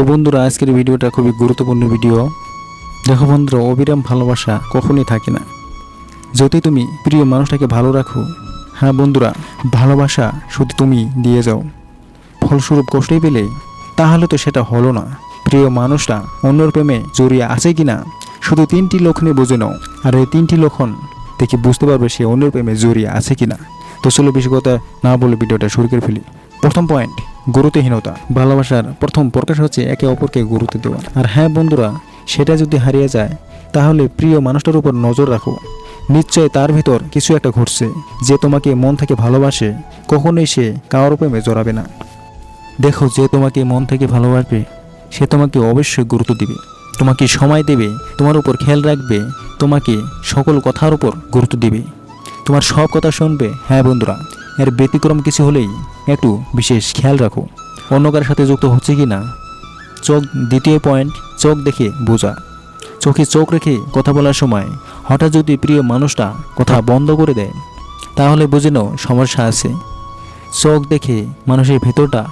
তো বন্ধুরা, আজকের ভিডিওটা খুবই গুরুত্বপূর্ণ ভিডিও। দেখো বন্ধুরা, অবিরাম ভালোবাসা কখনই থাকে না। যদি তুমি প্রিয় মানুষটাকে ভালো রাখো হ্যাঁ বন্ধুরা, ভালোবাসা শুধু তুমি দিয়ে যাও। ফলস্বরূপ কষ্টই পেলে, তাহলে তো সেটা হলো না। প্রিয় মানুষটা অন্যর প্রেমে জড়িয়ে আছে কি না শুধু তিনটি লক্ষণে বুঝে নাও। আর এই তিনটি লক্ষণ দেখে বুঝতে পারবে সে অন্যর প্রেমে জড়িয়ে আছে কি না তো চলো বেশি কথা না বলে ভিডিওটা শুরু করে ফেলি। প্রথম পয়েন্ট গুরুত্বহীনতা। ভালোবাসার প্রথম প্রকাশ হচ্ছে একে অপরকে গুরুত্ব দেওয়া। আর হ্যাঁ বন্ধুরা, সেটা যদি হারিয়ে যায়, তাহলে প্রিয় মানুষটার উপর নজর রাখো। নিশ্চয় তার ভিতর কিছু একটা ঘটছে যে তোমাকে মন থেকে ভালোবাসে, কখনোই সে কারোর প্রেমে জড়াবে না। দেখো, যে তোমাকে মন থেকে ভালোবাসবে, সে তোমাকে অবশ্যই গুরুত্ব দিবে। তোমাকে সময় দেবে, তোমার উপর খেয়াল রাখবে, তোমাকে সকল কথার উপর গুরুত্ব দিবে। তোমার সব কথা শুনবে হ্যাঁ বন্ধুরা। এর ব্যতিক্রম কিছু হলেই একটু বিশেষ খেয়াল রাখো। অন্য কারোর সাথে যুক্ত হচ্ছে কি না? চোখ, দ্বিতীয় পয়েন্ট, চোখ দেখে বোঝা। চোখে চোখ রেখে কথা বলার সময় হঠাৎ যদি প্রিয় মানুষটা কথা বন্ধ করে দেয়, তাহলে বুঝে নাও সমস্যা আছে। চোখ দেখে মানুষের ভেতরটা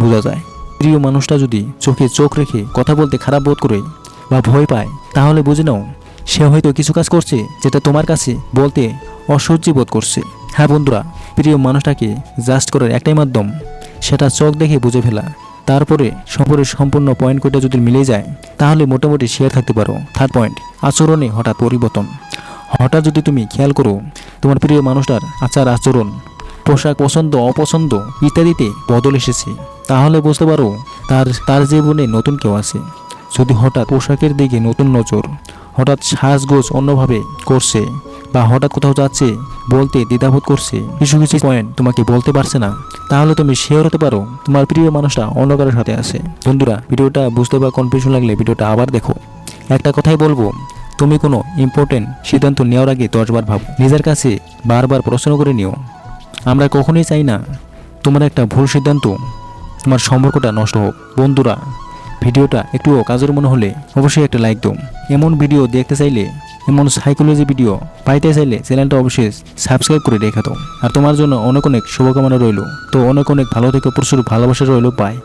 বোঝা যায়। প্রিয় মানুষটা যদি চোখে চোখ রেখে কথা বলতে খারাপ বোধ করে বা ভয় পায়, তাহলে বুঝে নাও সে হয়তো কিছু কাজ করছে যেটা তোমার কাছে বলতে অসহ্য বোধ করছে। হ্যাঁ বন্ধুরা, প্রিয় মানুষটাকে জাস্ট করার একটাই মাধ্যম, সেটা চোখ দেখে বুঝে ফেলা। তারপরে সম্পর্কের সম্পূর্ণ পয়েন্ট কোটা যদি মিলে যায়, তাহলে মোটামুটি শেয়ার থাকতে পারো। থার্ড পয়েন্ট আচরণে হঠাৎ পরিবর্তন। হঠাৎ যদি তুমি খেয়াল করো, তোমার প্রিয় মানুষটার আচার আচরণ, পোশাক পছন্দ, অপছন্দ ইত্যাদিতে বদল এসেছে, তাহলে বুঝতে পারো তার তার জীবনে নতুন কেউ আছে। যদি হঠাৎ পোশাকের দিকে নতুন নজর, হঠাৎ সাজগোজ অন্যভাবে করছে বা হঠাৎ কোথাও যাচ্ছে, বলতে দ্বিধাবোধ করছে। কিছু কিছু পয়েন্ট তোমাকে বলতে পারছে না। তাহলে তুমি শেয়ার হতে পারো, তোমার প্রিয় মানুষটা অন্য কারোর সাথে আছে। বন্ধুরা, ভিডিওটা বুঝতে বা কনফিউশন লাগলে ভিডিওটা আবার দেখো। একটা কথাই বলব, তুমি কোনো ইম্পর্টেন্ট সিদ্ধান্ত নেওয়ার আগে দশবার ভাবো। নিজের কাছে বারবার প্রশ্ন করে নিও। আমরা কখনোই চাই না তোমার একটা ভুল সিদ্ধান্ত, তোমার সম্পর্কটা নষ্ট হোক। বন্ধুরা, ভিডিওটা একটুও কাজের মনে হলে অবশ্যই একটা লাইক দাও। এমন ভিডিও দেখতে চাইলে এমন সাইকোলজি ভিডিও পাইতে চাইলে চ্যানেলটা অবশ্যই সাবস্ক্রাইব করে রেখে দাও। আর তোমার জন্য অনেক অনেক শুভকামনা রইল। তো অনেক অনেক ভালো থেকে, প্রচুর ভালোবাসা রইল পায়